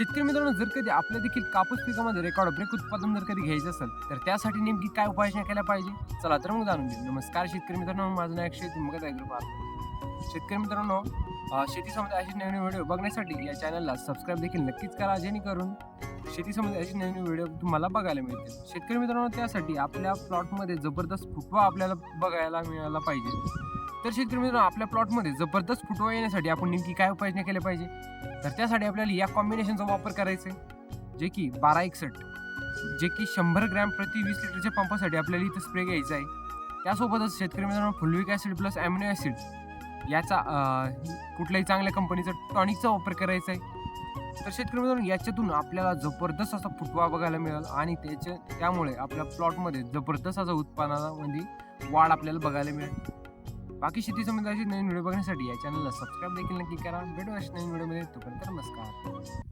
शेतकरी मित्रांनो जर कधी आपल्या देखील कापूस पिकामध्ये रेकॉर्ड ब्रेक उत्पादन जर कधी घ्यायचं असेल तर त्यासाठी नेमकी काय उपाययोजना केल्या पाहिजे? चला तर मग जाणून घेऊ. नमस्कार शेतकरी मित्रांनो माझं नाव अक्षय मग अग्रपाल शेतकरी मित्रांनो शेतीसंबंधी असे अशी नवीन व्हिडिओ बघण्यासाठी या चॅनलला सबस्क्राईब देखील नक्कीच करा जेणेकरून शेतीसंबंधी असे अशी नवीन व्हिडिओ तुम्हाला बघायला मिळतील. शेतकरी मित्रांनो त्यासाठी आपल्या प्लॉटमध्ये जबरदस्त फुटवा आपल्याला बघायला मिळाला पाहिजे. तर शेतकरी मित्रांनो आपल्या प्लॉटमध्ये जबरदस्त फुटवा येण्यासाठी आपण नेमकी काय उपाययोजना केल्या पाहिजे? तर त्यासाठी आपल्याला या कॉम्बिनेशनचा वापर करायचा आहे जे की बारा एकसठ जे की शंभर ग्रॅम प्रति वीस लिटरच्या पंपासाठी आपल्याला इथं स्प्रे घ्यायचा आहे. त्यासोबतच शेतकरी मित्रांनो fulvic acid plus amino acid याचा कुठल्याही चांगल्या कंपनीचा टॉनिकचा वापर करायचा आहे. तर शेतकरी मित्रांनो याच्यातून आपल्याला जबरदस्त असा फुटवा बघायला मिळेल आणि त्याच्या त्यामुळे आपल्या प्लॉटमध्ये जबरदस्त असा उत्पादनामध्ये म्हणजे वाढ आपल्याला बघायला मिळेल. बाकी शेती संबंधाचे नवीन व्हिडिओ बघण्यासाठी या चॅनलला सबस्क्राईब देखील नक्की करा. भेटू अशा नवीन व्हिडिओमध्ये. तोपर्यंत नमस्कार.